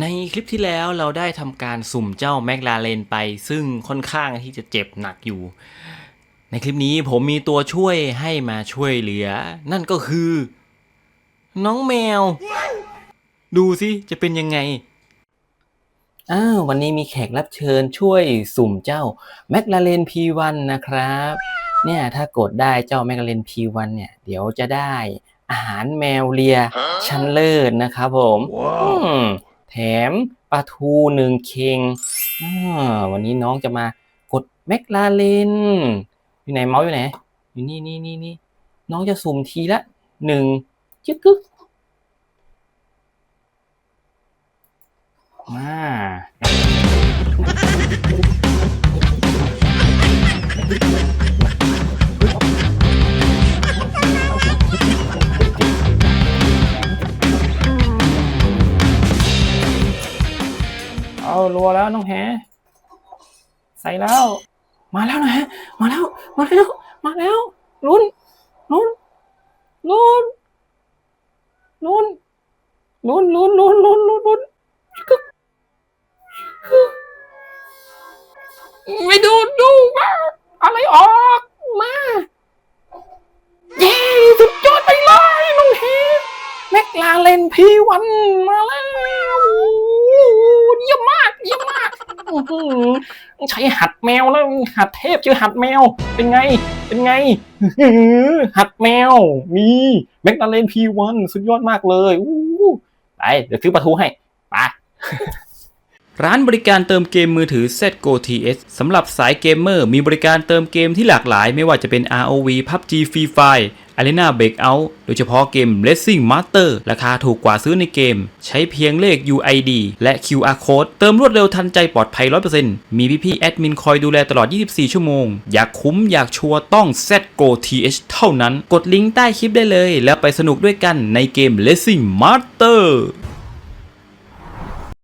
ในคลิปที่แล้วเราได้ทำการสุ่มเจ้าแมคลาเรนไป ซึ่งค่อนข้างที่จะเจ็บหนักอยู่ ในคลิปนี้ผมมีตัวช่วยให้มาช่วยเหลือ นั่นก็คือ น้องแมว ดูสิจะเป็นยังไง อ้าววันนี้มีแขกรับเชิญช่วยสุ่มเจ้าแมคลาเรน P1 นะครับ เนี่ยถ้ากดได้เจ้าแมคลาเรน P1 เนี่ยเดี๋ยวจะได้อาหารแมวเลียชั้นเลิศนะครับผมอืม แถมปลาทูหนึ่งเคงวันนี้น้องจะมากดแมคลาเรนอยู่ไหนเมาส์อยู่ไหน อยู่นี่นี่นี่นี่น้องจะสุ่มทีละหนึ่งจึ๊กกึ๊กมา เอารัวแล้วน้องแฮใส่แล้ว มาแล้วนะฮะ มาแล้ว มาแล้ว มาแล้วลุ้นลุ้นลุ้นลุ้นลุ้นลุ้นลุ้นลุ้นลุ้นลุ้นไม่ดูดูว่าอะไรออกมาเย้สุดยอดไปเลยน้องเฮแม็กลาเลนพีวันมาแล้วเยี่ยมมากเยี่ยมมากอื้อหือ ใช้หัดแมวแล้วหัดเทพเจอหัดแมว เป็นไง เป็นไงหัดแมว มีแม็กลาเลนพีวันสุดยอดมากเลยอู้ไปเดี๋ยวซื้อประตูให้ไปร้านบริการเติมเกมมือถือ ZGO TS สำหรับสายเกมเมอร์มีบริการเติมเกมที่หลากหลาย ไม่ว่าจะเป็น ROV PUBG Free Fire Arena Breakout โดยเฉพาะเกม Racing Master ราคาถูกกว่าซื้อในเกม ใช้เพียงเลข UID และ QR Code เติมรวดเร็วทันใจปลอดภัย 100%มีพี่ๆแอดมินคอยดูแลตลอด 24 ชั่วโมง อยากคุ้มอยากชัวร์ต้อง ZGO TH เท่านั้น กดลิงก์ใต้คลิปได้เลย แล้วไปสนุกด้วยกันในเกม Racing Master